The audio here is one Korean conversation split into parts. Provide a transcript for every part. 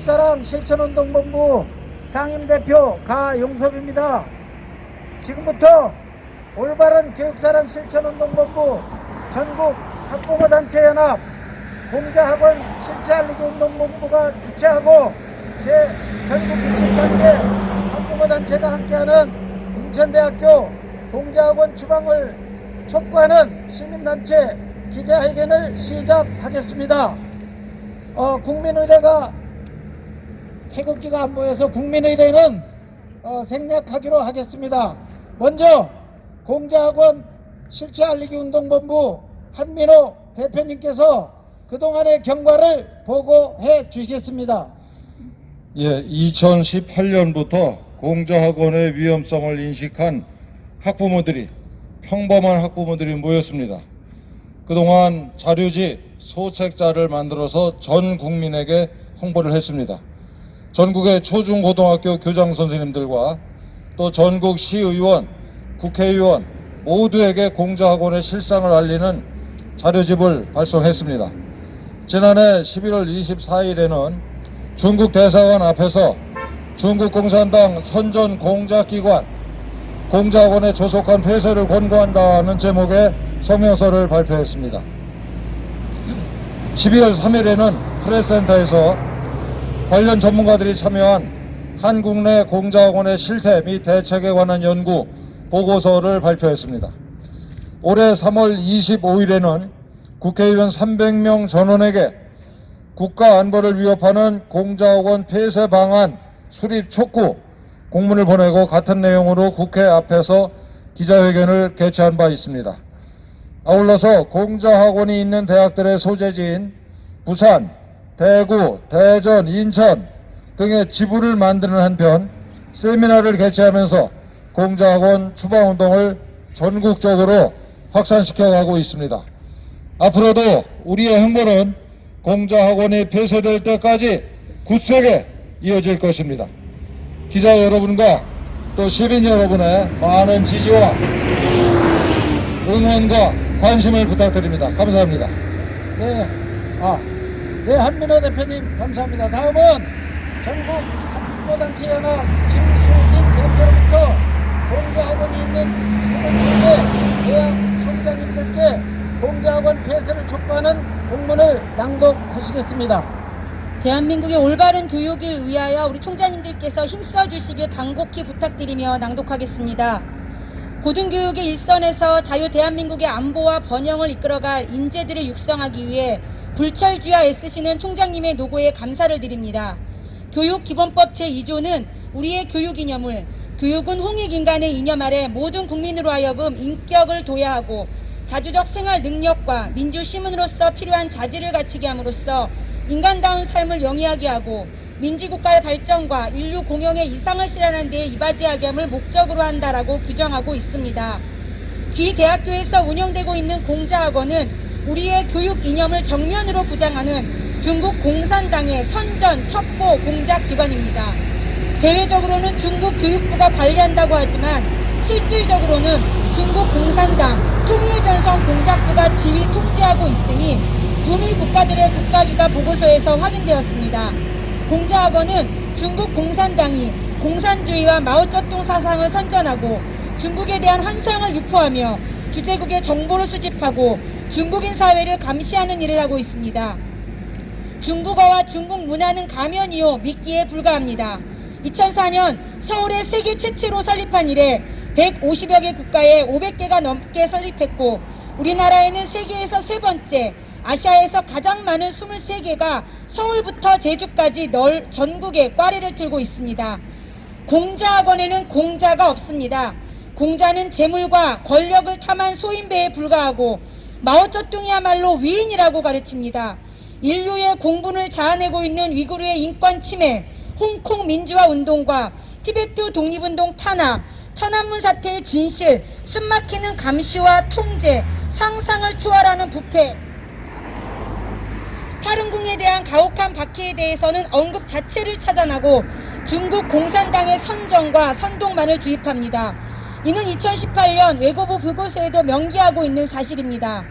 교육사랑 실천운동본부 상임대표 가용섭입니다. 지금부터 올바른 교육사랑 실천운동본부 전국 학부모단체연합 공자학원 실체알리기 운동본부가 주최하고 제 전국 27개 학부모단체가 함께하는 인천대학교 공자학원 추방을 촉구하는 시민단체 기자회견을 시작하겠습니다. 어, 국민의례가 태극기가 안 보여서 국민의례는 어, 생략하기로 하겠습니다. 먼저 공자학원 실체 알리기 운동본부 한민호 대표님께서 그동안의 경과를 보고해 주시겠습니다. 예, 2018년부터 공자학원의 위험성을 인식한 학부모들이 평범한 학부모들이 모였습니다. 그동안 자료지 소책자를 만들어서 전 국민에게 홍보를 했습니다. 전국의 초중고등학교 교장 선생님들과 또 전국 시의원, 국회의원 모두에게 공자학원의 실상을 알리는 자료집을 발송했습니다. 지난해 11월 24일에는 중국 대사관 앞에서 중국 공산당 선전 공작기관 공작원에 조속한 폐쇄를 권고한다는 제목의 성명서를 발표했습니다. 12월 3일에는 프레스센터에서 관련 전문가들이 참여한 한국 내 공작원의 실태 및 대책에 관한 연구 보고서를 발표했습니다. 올해 3월 25일에는 국회의원 300명 전원에게 국가 안보를 위협하는 공자학원 폐쇄 방안 수립 촉구 공문을 보내고 같은 내용으로 국회 앞에서 기자회견을 개최한 바 있습니다. 아울러서 공자학원이 있는 대학들의 소재지인 부산, 대구, 대전, 인천 등의 지부를 만드는 한편 세미나를 개최하면서 공자학원 추방운동을 전국적으로 확산시켜 가고 있습니다. 앞으로도 우리의 행보는 공자학원이 폐쇄될 때까지 굳세게 이어질 것입니다. 기자 여러분과 또 시민 여러분의 많은 지지와 응원과 관심을 부탁드립니다. 감사합니다. 네, 아, 네 한민호 대표님 감사합니다. 다음은 전국 학부모단체 연합 김수진 대표로부터 공자학원이 있는 21개 대학 총장님들께 공자학원 폐쇄를 촉구하는 공문을 낭독하시겠습니다. 대한민국의 올바른 교육을 위하여 우리 총장님들께서 힘써 주시길 간곡히 부탁드리며 낭독하겠습니다. 고등교육의 일선에서 자유 대한민국의 안보와 번영을 이끌어갈 인재들을 육성하기 위해 불철주야 애쓰시는 총장님의 노고에 감사를 드립니다. 교육기본법 제2조는 우리의 교육 이념을 교육은 홍익인간의 이념 아래 모든 국민으로 하여금 인격을 도야하고 자주적 생활 능력과 민주시민으로서 필요한 자질을 갖추게 함으로써 인간다운 삶을 영위하게 하고 민지국가의 발전과 인류 공영의 이상을 실현하는 데에 이바지하게 함을 목적으로 한다라고 규정하고 있습니다. 귀 대학교에서 운영되고 있는 공자학원은 우리의 교육 이념을 정면으로 부장하는 중국 공산당의 선전 첩보 공작 기관입니다. 대외적으로는 중국 교육부가 관리한다고 하지만 실질적으로는 중국 공산당 통일전선 공작부가 지휘 통제하고 있으니 구미 국가들의 국가기가 보고서에서 확인되었습니다. 공자학원은 중국 공산당이 공산주의와 마오쩌둥 사상을 선전하고 중국에 대한 환상을 유포하며 주재국의 정보를 수집하고 중국인 사회를 감시하는 일을 하고 있습니다. 중국어와 중국 문화는 가면이요 미끼에 불과합니다. 2004년 서울에 세계 최초로 설립한 이래 150여 개 국가에 500개가 넘게 설립했고 우리나라에는 세계에서 세 번째, 아시아에서 가장 많은 23개가 서울부터 제주까지 널 전국에 꽈리를 틀고 있습니다. 공자학원에는 공자가 없습니다. 공자는 재물과 권력을 탐한 소인배에 불과하고 마오쩌둥이야말로 위인이라고 가르칩니다. 인류의 공분을 자아내고 있는 위구르의 인권 침해, 홍콩 민주화 운동과 티베트 독립운동 탄압, 천안문 사태의 진실, 숨막히는 감시와 통제, 상상을 초월하는 부패, 파룬궁에 대한 가혹한 박해에 대해서는 언급 자체를 차단하고 중국 공산당의 선정과 선동만을 주입합니다. 이는 2018년 외교부 보고서에도 명기하고 있는 사실입니다.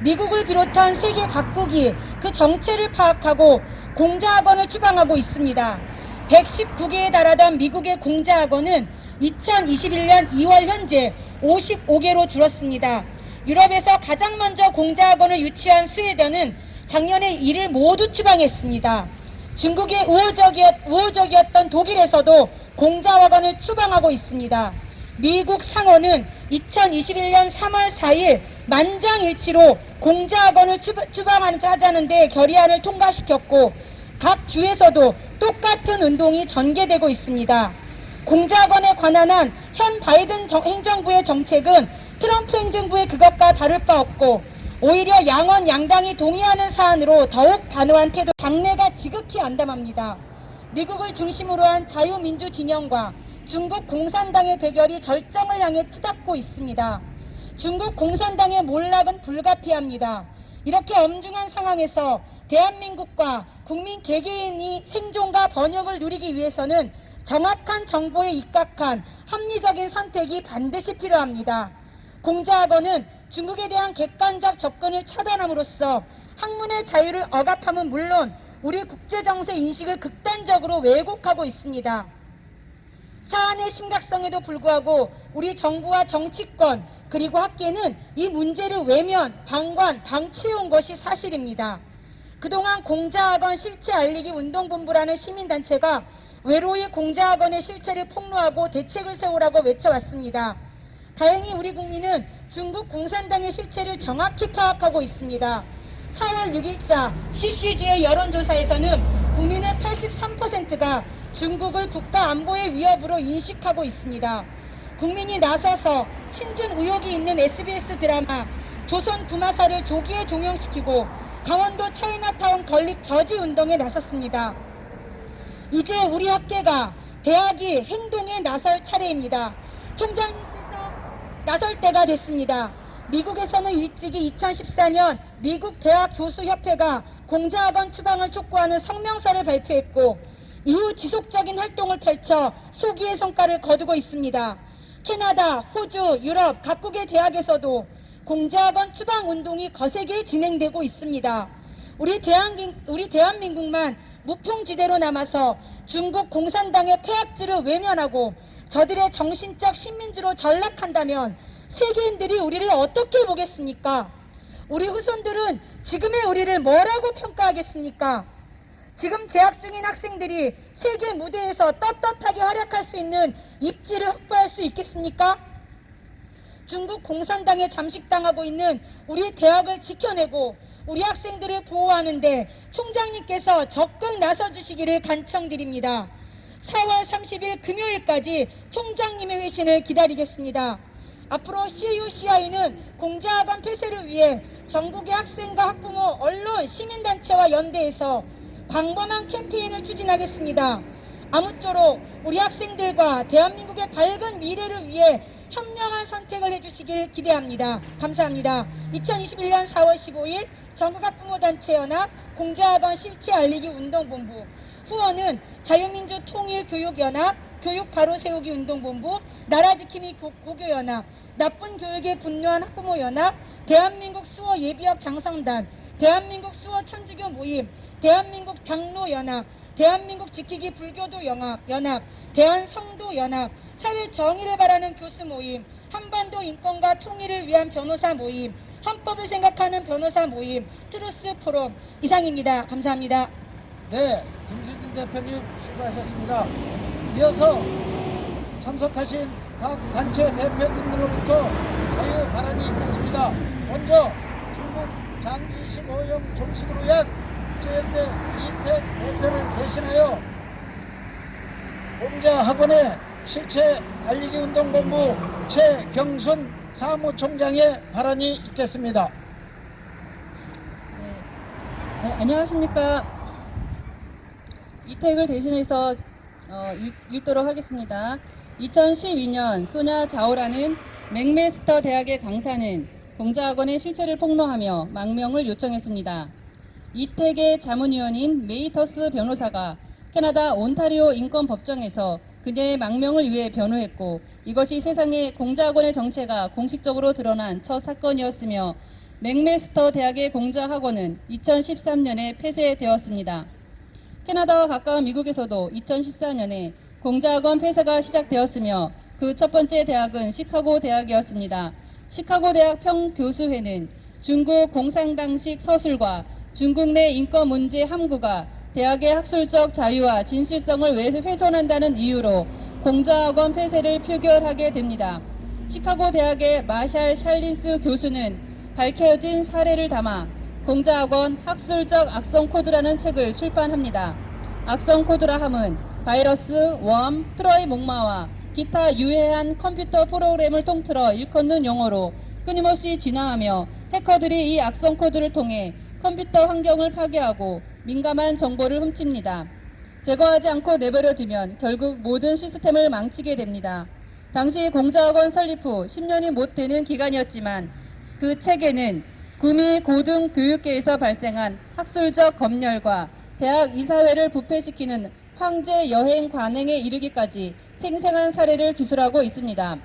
미국을 비롯한 세계 각국이 그 정체를 파악하고 공자학원을 추방하고 있습니다. 119개에 달하던 미국의 공자학원은 2021년 2월 현재 55개로 줄었습니다. 유럽에서 가장 먼저 공자학원을 유치한 스웨덴은 작년에 이를 모두 추방했습니다. 중국의 우호적이었, 우호적이었던 독일에서도 공자학원을 추방하고 있습니다. 미국 상원은 2021년 3월 4일 만장일치로 공자학원을 추방- 추방하자는데 결의안을 통과시켰고 각 주에서도 똑같은 운동이 전개되고 있습니다. 공자학원에 관한 한 현 바이든 정- 행정부의 정책은 트럼프 행정부의 그것과 다를 바 없고 오히려 양원 양당이 동의하는 사안으로 더욱 단호한 태도 당내가 지극히 안담합니다. 미국을 중심으로 한 자유민주 진영과 중국 공산당의 대결이 절정을 향해 치닫고 있습니다. 중국 공산당의 몰락은 불가피합니다. 이렇게 엄중한 상황에서 대한민국과 국민 개개인이 생존과 번영을 누리기 위해서는 정확한 정보에 입각한 합리적인 선택이 반드시 필요합니다. 공자학원은 중국에 대한 객관적 접근을 차단함으로써 학문의 자유를 억압함은 물론 우리 국제정세 인식을 극단적으로 왜곡하고 있습니다. 사안의 심각성에도 불구하고 우리 정부와 정치권 그리고 학계는 이 문제를 외면, 방관, 방치해온 것이 사실입니다. 그동안 공자학원 실체 알리기 운동본부라는 시민단체가 외로이 공자학원의 실체를 폭로하고 대책을 세우라고 외쳐왔습니다. 다행히 우리 국민은 중국 공산당의 실체를 정확히 파악하고 있습니다. 4월 6일자 CCG의 여론조사에서는 국민의 83%가 중국을 국가 안보의 위협으로 인식하고 있습니다. 국민이 나서서 친중 의혹이 있는 SBS 드라마 조선 구마사를 조기에 종영시키고 강원도 차이나타운 건립 저지 운동에 나섰습니다. 이제 우리 학계가 대학이 행동에 나설 차례입니다. 총장님께서 나설 때가 됐습니다. 미국에서는 일찍이 2014년 미국 대학 교수협회가 공자학원 추방을 촉구하는 성명서를 발표했고 이후 지속적인 활동을 펼쳐 소기의 성과를 거두고 있습니다. 캐나다, 호주, 유럽 각국의 대학에서도 공자학원 추방 운동이 거세게 진행되고 있습니다. 우리 대한 우리 대한민국만 무풍지대로 남아서 중국 공산당의 폐악질을 외면하고 저들의 정신적 식민지로 전락한다면 세계인들이 우리를 어떻게 보겠습니까? 우리 후손들은 지금의 우리를 뭐라고 평가하겠습니까? 지금 재학 중인 학생들이 세계 무대에서 떳떳하게 활약할 수 있는 입지를 확보할 수 있겠습니까? 중국 공산당에 잠식당하고 있는 우리 대학을 지켜내고 우리 학생들을 보호하는데 총장님께서 적극 나서주시기를 간청드립니다. 4월 30일 금요일까지 총장님의 회신을 기다리겠습니다. 앞으로 CUCI는 공자학원 폐쇄를 위해 전국의 학생과 학부모, 언론, 시민단체와 연대해서 광범한 캠페인을 추진하겠습니다. 아무쪼록 우리 학생들과 대한민국의 밝은 미래를 위해 현명한 선택을 해주시길 기대합니다. 감사합니다. 2021년 4월 15일 전국학부모단체 연합 공자학원 실체 알리기 운동본부 후원은 자유민주 통일교육연합 교육 바로 세우기 운동본부 나라지킴이 고- 고교연합 나쁜 교육에 분노한 학부모연합 대한민국 수어 예비학 장성단 대한민국 수어 천주교 모임 대한민국 장로연합 대한민국 지키기 불교도 연합, 연합 대한성도연합 사회 정의를 바라는 교수 모임 한반도 인권과 통일을 위한 변호사 모임 헌법을 생각하는 변호사 모임 트루스 포럼 이상입니다. 감사합니다. 네, 김수진 대표님 수고하셨습니다. 이어서 참석하신 각 단체 대표님으로부터 자유 발언이 있겠습니다. 먼저 중국 장기식 오염 종식으로 위한 국제연대 이택 대표를 대신하여 공자학원의 실체 알리기 운동본부 최경순 사무총장의 발언이 있겠습니다. 네. 네, 안녕하십니까. 이택을 대신해서 어, 읽, 읽도록 하겠습니다. 2012년 소냐 자오라는 맥메스터 대학의 강사는 공자학원의 실체를 폭로하며 망명을 요청했습니다. 이택의 자문위원인 메이터스 변호사가 캐나다 온타리오 인권법정에서 그녀의 망명을 위해 변호했고 이것이 세상에 공자학원의 정체가 공식적으로 드러난 첫 사건이었으며 맥메스터 대학의 공자학원은 2013년에 폐쇄되었습니다. 캐나다와 가까운 미국에서도 2014년에 공자학원 폐쇄가 시작되었으며 그 첫 번째 대학은 시카고 대학이었습니다. 시카고 대학 평교수회는 중국 공산당식 서술과 중국 내 인권 문제 함구가 대학의 학술적 자유와 진실성을 왜- 훼손한다는 이유로 공자학원 폐쇄를 표결하게 됩니다. 시카고 대학의 마샬 샬린스 교수는 밝혀진 사례를 담아 공자학원 학술적 악성 코드라는 책을 출판합니다. 악성 코드라 함은 바이러스, 웜, 트로이 목마와 기타 유해한 컴퓨터 프로그램을 통틀어 일컫는 용어로 끊임없이 진화하며 해커들이 이 악성 코드를 통해 컴퓨터 환경을 파괴하고 민감한 정보를 훔칩니다. 제거하지 않고 내버려 두면 결국 모든 시스템을 망치게 됩니다. 당시 공자학원 설립 후 10년이 못 되는 기간이었지만 그 책에는 구미 고등교육계에서 발생한 학술적 검열과 대학 이사회를 부패시키는 황제 여행 관행에 이르기까지 생생한 사례를 기술하고 있습니다.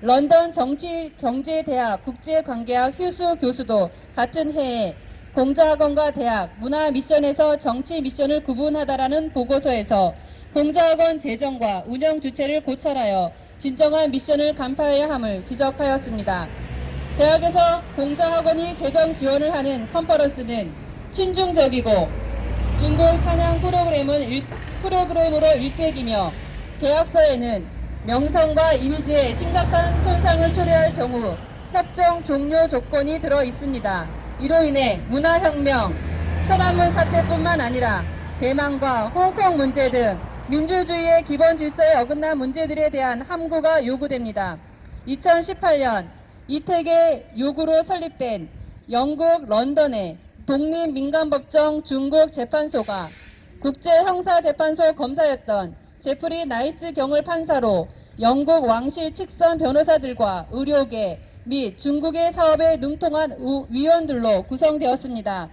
런던 정치경제대학 국제관계학 휴수 교수도 같은 해에 공자학원과 대학 문화 미션에서 정치 미션을 구분하다라는 보고서에서 공자학원 재정과 운영 주체를 고찰하여 진정한 미션을 간파해야 함을 지적하였습니다. 대학에서 공자학원이 재정 지원을 하는 컨퍼런스는 친중적이고 중국 찬양 프로그램은 일, 프로그램으로 일색이며 계약서에는 명성과 이미지에 심각한 손상을 초래할 경우 협정 종료 조건이 들어 있습니다. 이로 인해 문화혁명, 천안문 사태뿐만 아니라 대만과 홍콩 문제 등 민주주의의 기본 질서에 어긋난 문제들에 대한 함구가 요구됩니다. 2018년 이택의 요구로 설립된 영국 런던의 독립민간법정 중국 재판소가 국제형사재판소 검사였던 제프리 나이스 경을 판사로 영국 왕실 직선 변호사들과 의료계 및 중국의 사업에 능통한 우- 위원들로 구성되었습니다.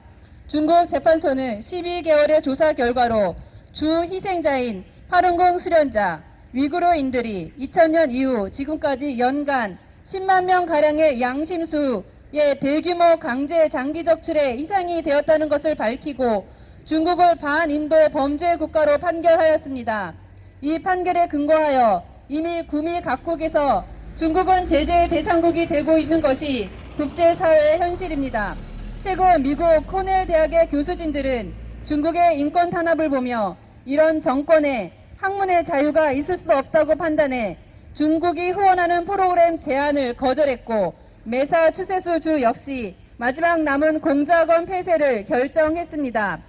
중국 재판소는 12개월의 조사 결과로 주 희생자인 파룬궁 수련자, 위구르인들이 2000년 이후 지금까지 연간 10만 명 가량의 양심수의 대규모 강제 장기 적출에 희생이 되었다는 것을 밝히고 중국을 반인도 범죄 국가로 판결하였습니다. 이 판결에 근거하여 이미 구미 각국에서 중국은 제재의 대상국이 되고 있는 것이 국제사회의 현실입니다. 최근 미국 코넬 대학의 교수진들은 중국의 인권 탄압을 보며 이런 정권에 학문의 자유가 있을 수 없다고 판단해 중국이 후원하는 프로그램 제한을 거절했고 메사 추세수 주 역시 마지막 남은 공작원 폐쇄를 결정했습니다.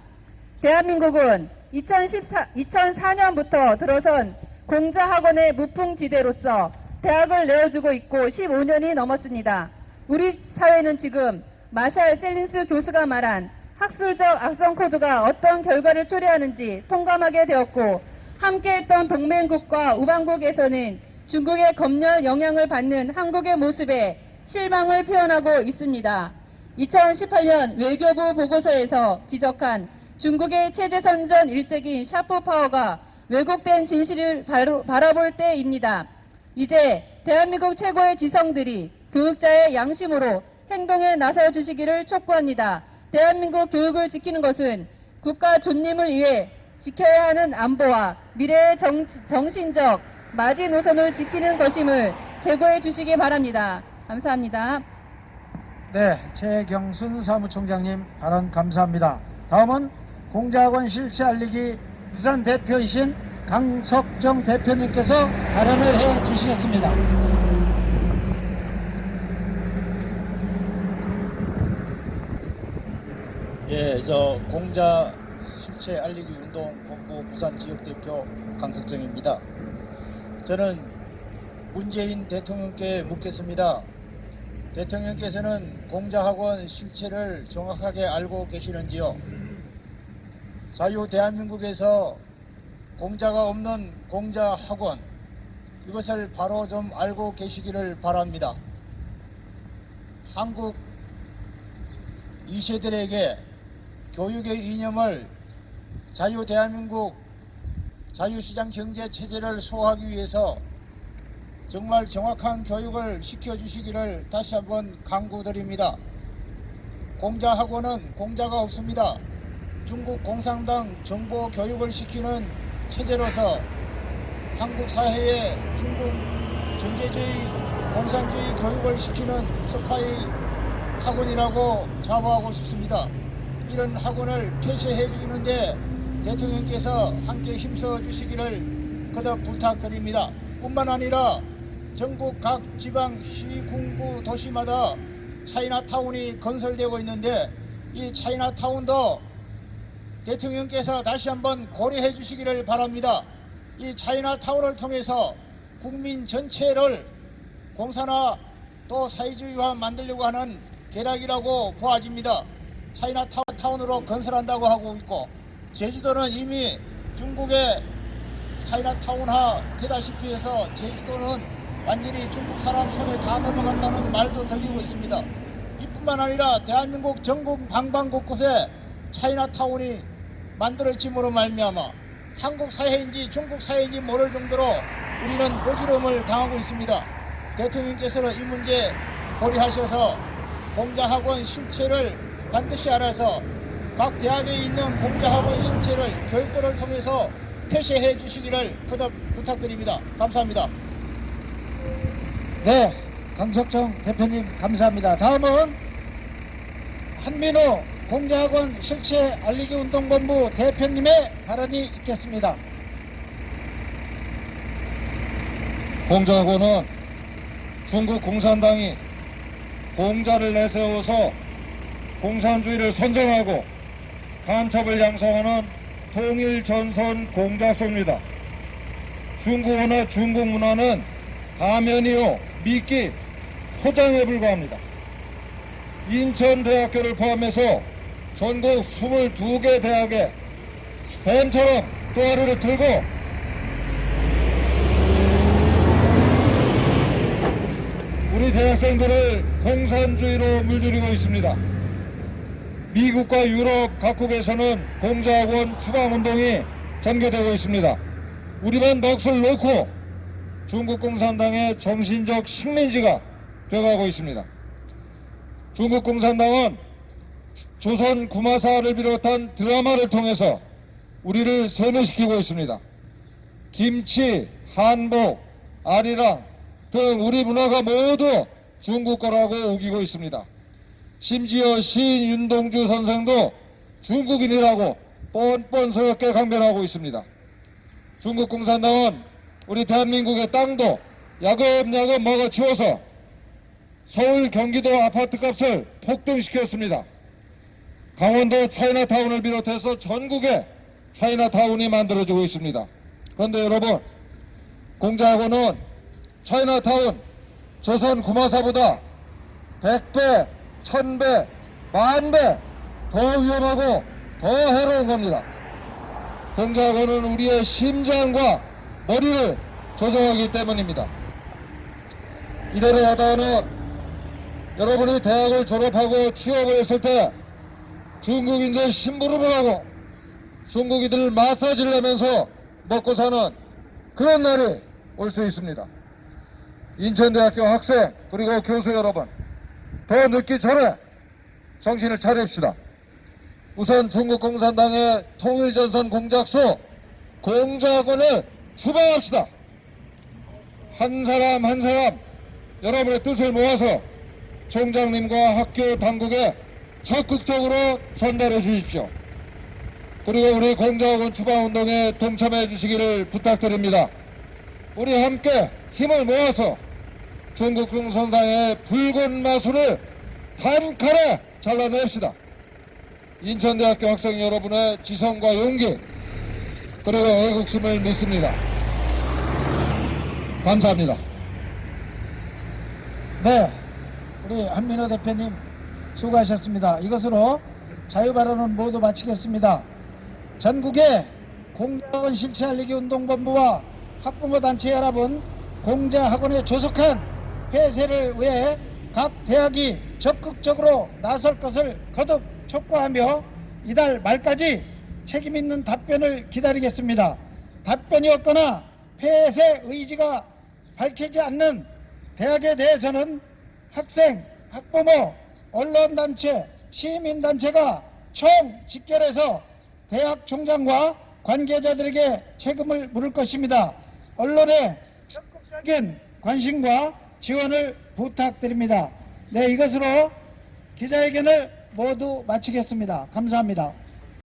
대한민국은 2014, 2004년부터 들어선 공자학원의 무풍지대로서 대학을 내어주고 있고 15년이 넘었습니다. 우리 사회는 지금 마샬 셀린스 교수가 말한 학술적 악성 코드가 어떤 결과를 초래하는지 통감하게 되었고 함께했던 동맹국과 우방국에서는 중국의 검열 영향을 받는 한국의 모습에 실망을 표현하고 있습니다. 2018년 외교부 보고서에서 지적한 중국의 체제선전 일색인 샤프 파워가 왜곡된 진실을 바라볼 때입니다. 이제 대한민국 최고의 지성들이 교육자의 양심으로 행동에 나서 주시기를 촉구합니다. 대한민국 교육을 지키는 것은 국가 존립을 위해 지켜야 하는 안보와 미래의 정, 정신적 마지노선을 지키는 것임을 제고해 주시기 바랍니다. 감사합니다. 네, 최경순 사무총장님 발언 감사합니다. 다음은 공자학원 실체 알리기 부산 대표이신 강석정 대표님께서 발언을 해 주시겠습니다. 예, 저 공자 실체 알리기 운동 본부 부산 지역 대표 강석정입니다. 저는 문재인 대통령께 묻겠습니다. 대통령께서는 공자학원 실체를 정확하게 알고 계시는지요? 자유 대한민국에서 공자가 없는 공자 학원 이것을 바로 좀 알고 계시기를 바랍니다. 한국 이세들에게 교육의 이념을 자유 대한민국 자유시장 경제 체제를 소화하기 위해서 정말 정확한 교육을 시켜주시기를 다시 한번 강구드립니다. 공자 학원은 공자가 없습니다. 중국 공산당 정보 교육을 시키는 체제로서 한국 사회에 중국 전제주의 공산주의 교육을 시키는 스파이 학원이라고 자부하고 싶습니다. 이런 학원을 폐쇄해 주는데 대통령께서 함께 힘써 주시기를 거듭 부탁드립니다. 뿐만 아니라 전국 각 지방 시군구 도시마다 차이나타운이 건설되고 있는데 이 차이나타운도 대통령께서 다시 한번 고려해 주시기를 바랍니다. 이 차이나타운을 통해서 국민 전체를 공산화 또 사회주의화 만들려고 하는 계략이라고 보아집니다. 차이나 타운으로 건설한다고 하고 있고 제주도는 이미 중국의 차이나 타운화 되다시피 해서 제주도는 완전히 중국 사람 손에 다 넘어간다는 말도 들리고 있습니다. 이뿐만 아니라 대한민국 전국 방방 곳곳에 차이나 타운이 만들어짐으로 말미암아 한국 사회인지 중국 사회인지 모를 정도로 우리는 어지러움을 당하고 있습니다. 대통령께서는 이 문제 고려하셔서 공자학원 실체를 반드시 알아서 각 대학에 있는 공자학원 실체를 교육부를 통해서 폐쇄해 주시기를 거듭 부탁드립니다. 감사합니다. 네, 강석정 대표님 감사합니다. 다음은 한민호 공자학원 실체 알리기 운동본부 대표님의 발언이 있겠습니다. 공자학원은 중국 공산당이 공자를 내세워서 공산주의를 선전하고 간첩을 양성하는 통일 전선 공작소입니다. 중국어나 중국 문화는 가면이요 미끼 포장에 불과합니다. 인천대학교를 포함해서 전국 22개 대학에 뱀처럼 또아리를 들고 우리 대학생들을 공산주의로 물들이고 있습니다. 미국과 유럽 각국에서는 공자학원 추방운동이 전개되고 있습니다. 우리만 넋을 놓고 중국 공산당의 정신적 식민지가 되어가고 있습니다. 중국 공산당은 조선 구마사를 비롯한 드라마를 통해서 우리를 세뇌시키고 있습니다. 김치, 한복, 아리랑 등 우리 문화가 모두 중국 거라고 우기고 있습니다. 심지어 시인 윤동주 선생도 중국인이라고 뻔뻔스럽게 강변하고 있습니다. 중국 공산당은 우리 대한민국의 땅도 야금야금 먹어치워서 서울 경기도 아파트 값을 폭등시켰습니다. 강원도 차이나타운을 비롯해서 전국에 차이나타운이 만들어지고 있습니다. 그런데 여러분 공자학원은 차이나타운 조선 구마사보다 100배, 1000배, 만배 더 위험하고 더 해로운 겁니다. 공자학원은 우리의 심장과 머리를 조성하기 때문입니다. 이대로 하다가는 여러분이 대학을 졸업하고 취업을 했을 때 중국인들 심부름을 하고 중국인들 마사지를 하면서 먹고 사는 그런 날이 올 수 있습니다. 인천대학교 학생 그리고 교수 여러분 더 늦기 전에 정신을 차립시다. 우선 중국 공산당의 통일전선 공작소 공작원을 추방합시다. 한 사람 한 사람 여러분의 뜻을 모아서 총장님과 학교 당국에 적극적으로 전달해 주십시오. 그리고 우리 공작원 추방운동에 동참해 주시기를 부탁드립니다. 우리 함께 힘을 모아서 중국 공산당의 붉은 마술을 단칼에 잘라냅시다. 인천대학교 학생 여러분의 지성과 용기 그리고 애국심을 믿습니다. 감사합니다. 네, 우리 한민호 대표님 수고하셨습니다. 이것으로 자유발언은 모두 마치겠습니다. 전국의 공자학원 실체 알리기 운동본부와 학부모 단체 여러분 공자학원에 조속한 폐쇄를 위해 각 대학이 적극적으로 나설 것을 거듭 촉구하며 이달 말까지 책임 있는 답변을 기다리겠습니다. 답변이 없거나 폐쇄 의지가 밝히지 않는 대학에 대해서는 학생, 학부모, 언론단체, 시민단체가 총 직결해서 대학 총장과 관계자들에게 책임을 물을 것입니다. 언론의 적극적인 관심과 지원을 부탁드립니다. 네, 이것으로 기자회견을 모두 마치겠습니다. 감사합니다.